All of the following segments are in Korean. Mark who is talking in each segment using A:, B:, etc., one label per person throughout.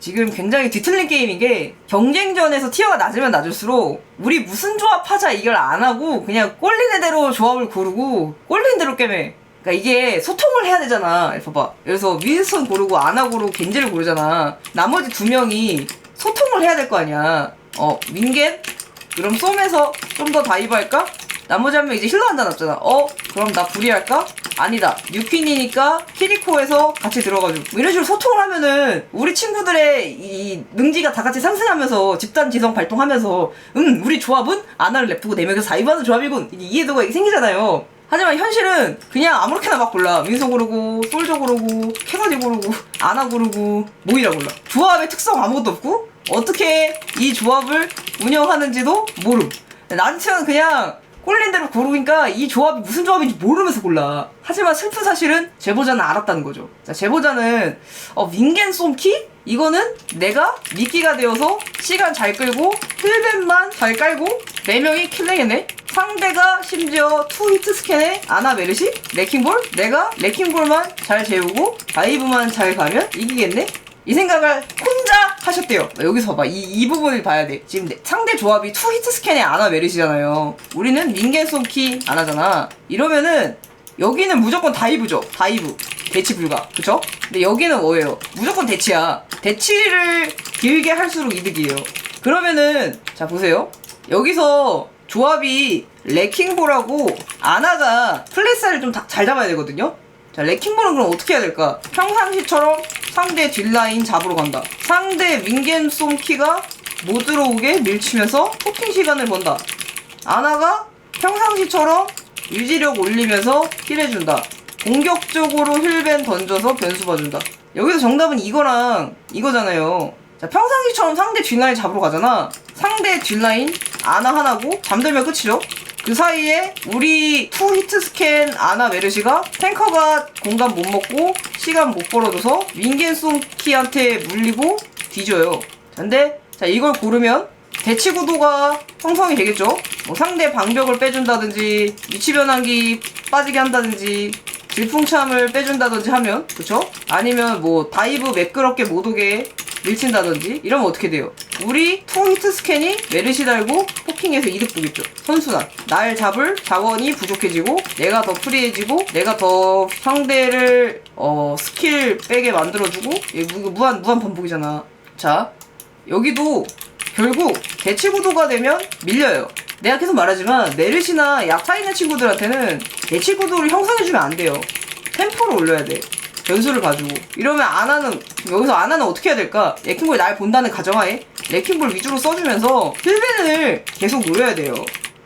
A: 지금 굉장히 뒤틀린 게임인 게 경쟁전에서 티어가 낮으면 낮을수록 우리 무슨 조합 하자 이걸 안 하고 그냥 꼴리는 대로 조합을 고르고 꼴리는 대로 게임해. 그러니까 이게 소통을 해야 되잖아. 봐봐. 그래서 윈스턴 고르고 아나 고르고 겐지를 고르잖아. 나머지 두 명이 소통을 해야 될 거 아니야. 어, 윈겐? 그럼 쏨에서 좀 더 다이브 할까? 나머지 한 명 이제 힐러 한다 남잖아. 어? 그럼 나 불이 할까? 아니다. 유퀸이니까 키리코에서 같이 들어가지고. 뭐 이런 식으로 소통을 하면은 우리 친구들의 이 능지가 다 같이 상승하면서 집단 지성 발동하면서 음, 우리 조합은 아나를 네 명이서 사이브하는 조합이군. 이게 이해도가 생기잖아요. 하지만 현실은 그냥 아무렇게나 막 골라. 민서 고르고, 솔저 고르고, 캐서디 고르고, 아나 고르고, 모이라 골라. 조합의 특성 아무것도 없고, 어떻게 이 조합을 운영하는지도 모름. 나한테는 그냥 꼴린 대로 고르니까 이 조합이 무슨 조합인지 모르면서 골라. 하지만 슬픈 사실은 제보자는 알았다는 거죠. 자, 제보자는 어, 윙겐 솜키? 이거는 내가 미끼가 되어서 시간 잘 끌고 힐벤만 잘 깔고 네 명이 킬링했네. 상대가 심지어 투 히트 스캔에 아나 메르시, 레킹볼, 내가 레킹볼만 잘 재우고 다이브만 잘 가면 이기겠네. 이 생각을 혼자 하셨대요. 여기서 봐. 이, 이 부분을 봐야 돼. 지금 내- 상대 조합이 투 히트 스캔에 아나 메르시잖아요. 우리는 윙겐 솜키 안 하잖아. 이러면은 여기는 무조건 다이브죠. 다이브. 대치 불가. 그쵸? 근데 여기는 뭐예요? 무조건 대치야. 대치를 길게 할수록 이득이에요. 그러면은, 자, 보세요. 여기서 조합이 레킹볼하고 아나가 플레이스를 좀 잘 잡아야 되거든요? 자, 레킹볼은 그럼 어떻게 해야 될까? 평상시처럼 상대 뒷라인 잡으러 간다. 상대 윙겐 솜키가 못 들어오게 밀치면서 포킹 시간을 번다. 아나가 평상시처럼 유지력 올리면서 힐해준다. 공격적으로 힐벤 던져서 변수 봐준다. 여기서 정답은 이거랑 이거잖아요. 자, 평상시처럼 상대 뒷라인 잡으러 가잖아. 상대 뒷라인 아나 하나고 잠들면 끝이죠. 그 사이에 우리 투 히트 스캔 아나 메르시가 탱커가 공간 못 먹고 시간 못 벌어줘서 윙겐 솜키한테 물리고 뒤져요. 자, 근데 자 이걸 고르면 대치 구도가 형성이 되겠죠. 뭐 상대 방벽을 빼준다든지 위치 변환기 빠지게 한다든지 질풍참을 빼준다든지 하면 그쵸? 아니면 뭐 다이브 매끄럽게 못 오게 밀친다든지 이러면 어떻게 돼요? 우리 투 히트 스캔이 메르시 달고 포킹해서 이득 보겠죠. 선순환. 날 잡을 자원이 부족해지고 내가 더 프리해지고 내가 더 상대를 어 스킬 빼게 만들어주고 얘 무- 무한 무한 반복이잖아. 자 여기도 결국 대치 구도가 되면 밀려요. 내가 계속 말하지만 메르시나 약타 있는 친구들한테는 대치 구도를 형성해주면 안 돼요. 템포를 올려야 돼. 변수를 가지고. 이러면 아나는, 여기서 아나는 어떻게 해야 될까? 레킹볼 날 본다는 가정하에 레킹볼 위주로 써주면서 힐벤을 계속 노려야 돼요.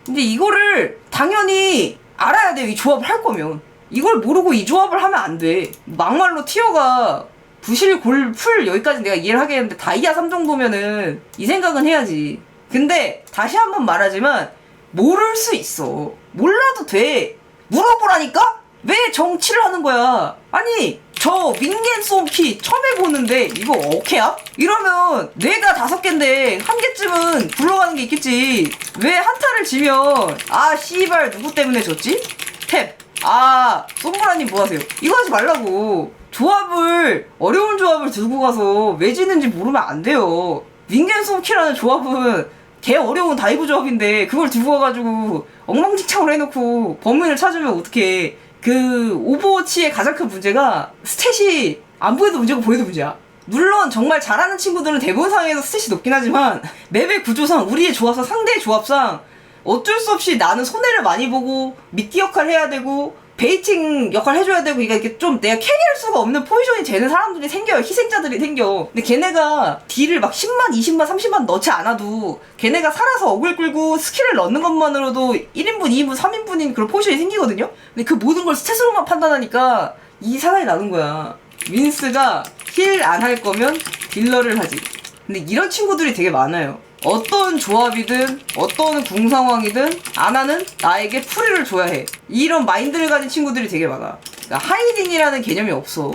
A: 근데 이거를 당연히 알아야 돼. 이 조합을 할 거면. 이걸 모르고 이 조합을 하면 안 돼. 막말로 티어가 부실 골 풀 여기까지 내가 이해를 하겠는데 다이아 3 정도면은 이 생각은 해야지. 근데 다시 한 번 말하지만 모를 수 있어. 몰라도 돼. 물어보라니까? 왜 정치를 하는 거야? 아니 저 윙겐 솜키 처음 해보는데 이거 오케야? 이러면 뇌가 다섯 개인데 한 개쯤은 굴러가는 게 있겠지. 왜 한타를 지면 아 씨발 누구 때문에 졌지? 탭. 아 솜브라님 뭐하세요? 이거 하지 말라고. 조합을 어려운 조합을 들고 가서 왜 지는지 모르면 안 돼요. 윙겐 솜키라는 조합은 개 어려운 다이브 조합인데 그걸 들고 와가지고 엉망진창으로 해놓고 범인을 찾으면 어떡해. 그 오버워치의 가장 큰 문제가 스탯이 안 보여도 문제고 보여도 문제야. 물론 정말 잘하는 친구들은 대부분 상황에서 스탯이 높긴 하지만 맵의 구조상 우리의 조합상 상대의 조합상 어쩔 수 없이 나는 손해를 많이 보고 미끼 역할 해야 되고 베이팅 역할 해줘야 되고 그러니까 이게 좀 내가 캐리할 수가 없는 포지션이 되는 사람들이 생겨요. 희생자들이 생겨. 근데 걔네가 딜을 막 10만 20만 30만 넣지 않아도 걔네가 살아서 억을 끌고 스킬을 넣는 것만으로도 1인분 2인분 3인분인 그런 포지션이 생기거든요? 근데 그 모든 걸 스탯으로만 판단하니까 이 사단이 나는 거야. 윈스가 힐 안 할 거면 딜러를 하지. 근데 이런 친구들이 되게 많아요. 어떤 조합이든 어떤 궁 상황이든 아나는 나에게 풀이를 줘야 해. 이런 마인드를 가진 친구들이 되게 많아. 그러니까 하이딩이라는 개념이 없어.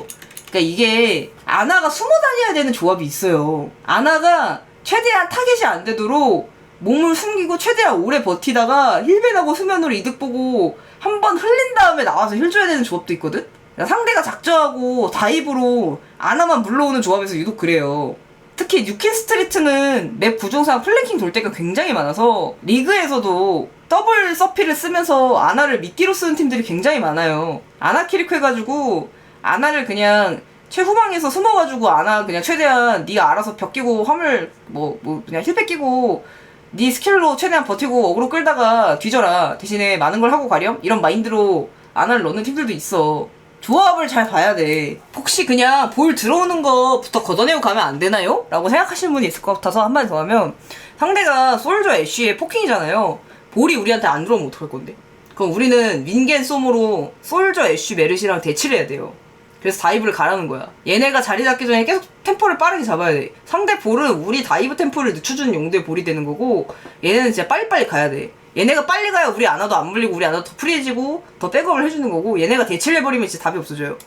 A: 그러니까 이게 아나가 숨어 다녀야 되는 조합이 있어요. 아나가 최대한 타겟이 안 되도록 몸을 숨기고 최대한 오래 버티다가 힐벤하고 수면으로 이득 보고 한 번 흘린 다음에 나와서 힐 줘야 되는 조합도 있거든? 그러니까 상대가 작정하고 다이브로 아나만 물러오는 조합에서 유독 그래요. 특히 뉴킨 스트리트는 맵 구조상 플랭킹 돌 때가 굉장히 많아서 리그에서도 더블 서피를 쓰면서 아나를 미끼로 쓰는 팀들이 굉장히 많아요. 아나 키리크 해가지고 아나를 그냥 최후방에서 숨어가지고 아나 그냥 최대한 네가 알아서 벽 끼고 화물 뭐 뭐 그냥 힐팩 끼고 네 스킬로 최대한 버티고 어그로 끌다가 뒤져라. 대신에 많은 걸 하고 가렴. 이런 마인드로 아나를 넣는 팀들도 있어 조합을 잘 봐야 돼 혹시 그냥 볼 들어오는 거부터 걷어내고 가면 안 되나요? 라고 생각하시는 분이 있을 것 같아서 한마디 더 하면 상대가 솔저 애쉬의 포킹이잖아요 볼이 우리한테 안 들어오면 어떡할 건데 그럼 우리는 윈겐 솜으로 솔저 애쉬 메르시랑 대치를 해야 돼요 그래서 다이브를 가라는 거야. 얘네가 자리 잡기 전에 계속 템포를 빠르게 잡아야 돼. 상대 볼은 우리 다이브 템포를 늦춰주는 용도의 볼이 되는 거고, 얘네는 진짜 빨리빨리 가야 돼. 얘네가 빨리 가야 우리 아나도 안 물리고, 우리 아나도 더 프리해지고, 더 백업을 해주는 거고, 얘네가 대치를 해버리면 진짜 답이 없어져요.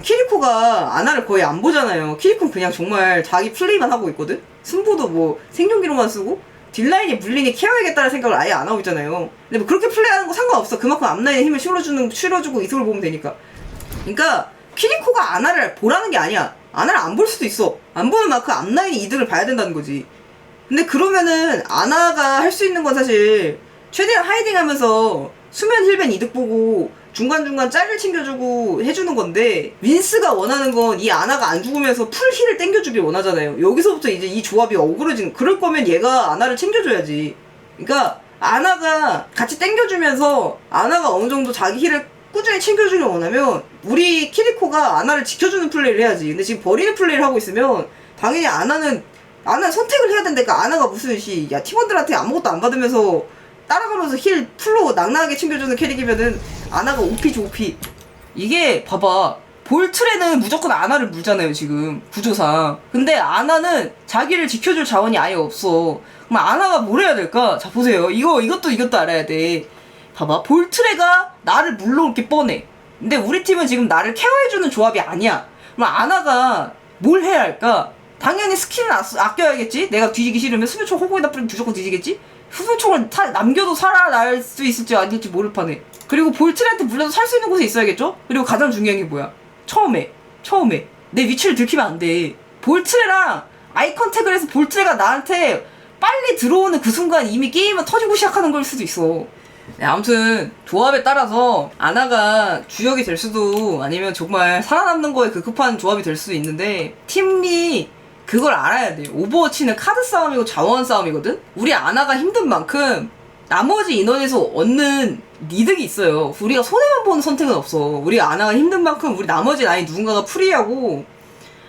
A: 키리코가 아나를 거의 안 보잖아요. 키리코는 그냥 정말 자기 플레이만 하고 있거든? 승부도 뭐 생존기로만 쓰고, 딜라인이 물리니 케어해야겠다는 생각을 아예 안 하고 있잖아요. 근데 뭐 그렇게 플레이하는 거 상관없어. 그만큼 앞라인에 힘을 실어주는, 실어주고 이속을 보면 되니까. 그러니까 키리코가 아나를 보라는 게 아니야. 아나를 안 볼 수도 있어. 안 보는 만큼 앞라인이 이득을 봐야 된다는 거지. 근데 그러면은 아나가 할 수 있는 건 사실 최대한 하이딩 하면서 수면 힐벤 이득 보고 중간중간 짤을 챙겨주고 해주는 건데 윈스가 원하는 건 이 아나가 안 죽으면서 풀 힐을 땡겨주길 원하잖아요. 여기서부터 이제 이 조합이 어그러지는 그럴 거면 얘가 아나를 챙겨줘야지. 그러니까 아나가 같이 땡겨주면서 아나가 어느 정도 자기 힐을 꾸준히 챙겨주길 원하면 우리 키리코가 아나를 지켜주는 플레이를 해야지. 근데 지금 버리는 플레이를 하고 있으면 당연히 아나는 아나는 선택을 해야 된다니까 아나가 무슨 시야 팀원들한테 아무것도 안 받으면서 따라가면서 힐 풀로 낭낭하게 챙겨주는 캐릭이면은 아나가 오피지 오피. 이게 봐봐. 볼 틀에는 무조건 아나를 물잖아요 지금. 구조상. 근데 아나는 자기를 지켜줄 자원이 아예 없어. 그럼 아나가 뭘 해야 될까? 자 보세요. 이거 이것도 이것도 알아야 돼. 봐봐. 볼트레가 나를 물러올 게 뻔해. 근데 우리 팀은 지금 나를 케어해주는 조합이 아니야. 그럼 아나가 뭘 해야 할까? 당연히 스킬은 아, 아껴야겠지? 내가 뒤지기 싫으면 수면총 호구에다 뿌리면 무조건 뒤지겠지 수면총을 타- 남겨도 살아날 수 있을지 아닐지 모를 판에. 그리고 볼트레한테 물려도 살 수 있는 곳에 있어야겠죠? 그리고 가장 중요한 게 뭐야? 처음에 처음에 내 위치를 들키면 안돼. 볼트레랑 아이 컨택을 해서 볼트레가 나한테 빨리 들어오는 그 순간 이미 게임은 터지고 시작하는 걸 수도 있어. 네, 아무튼 조합에 따라서 아나가 주역이 될 수도 아니면 정말 살아남는 거에 급급한 조합이 될 수도 있는데 팀이 그걸 알아야 돼요. 오버워치는 카드 싸움이고 자원 싸움이거든. 우리 아나가 힘든 만큼 나머지 인원에서 얻는 이득이 있어요. 우리가 손해만 보는 선택은 없어. 우리 아나가 힘든 만큼 우리 나머지 라인 누군가가 프리하고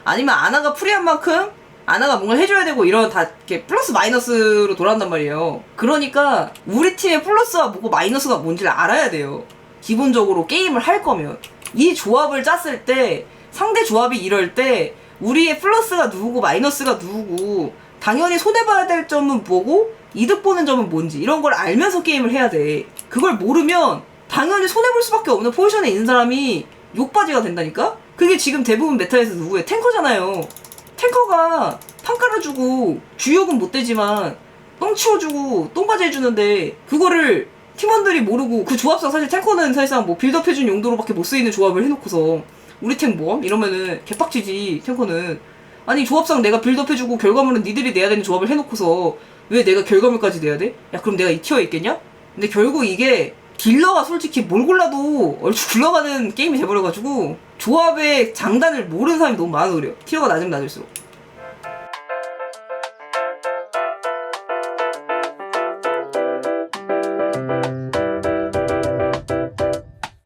A: 아니면 아나가 프리한 만큼 아나가 뭔가 해줘야 되고 이런 다 이렇게 플러스 마이너스로 돌아간단 말이에요. 그러니까 우리 팀의 플러스와 뭐고 마이너스가 뭔지를 알아야 돼요. 기본적으로 게임을 할 거면 이 조합을 짰을 때 상대 조합이 이럴 때 우리의 플러스가 누구고 마이너스가 누구고 당연히 손해봐야 될 점은 뭐고 이득 보는 점은 뭔지 이런 걸 알면서 게임을 해야 돼. 그걸 모르면 당연히 손해볼 수밖에 없는 포지션에 있는 사람이 욕바지가 된다니까? 그게 지금 대부분 메타에서 누구예요? 탱커잖아요. 탱커가 판 깔아주고 주역은 못 되지만 똥 치워주고 똥바지 해주는데 그거를 팀원들이 모르고 그 조합상 사실 탱커는 사실상 뭐 빌드업 해준 용도로밖에 못 쓰이는 조합을 해놓고서 우리 탱 뭐함? 이러면은 개빡치지 탱커는 아니 조합상 내가 빌드업 해주고 결과물은 니들이 내야 되는 조합을 해놓고서 왜 내가 결과물까지 내야 돼? 야 그럼 내가 이 티어에 있겠냐? 근데 결국 이게 딜러가 솔직히 뭘 골라도 얼추 굴러가는 게임이 돼버려가지고 조합의 장단을 모르는 사람이 너무 많아서 그래요 티어가 낮으면 낮을수록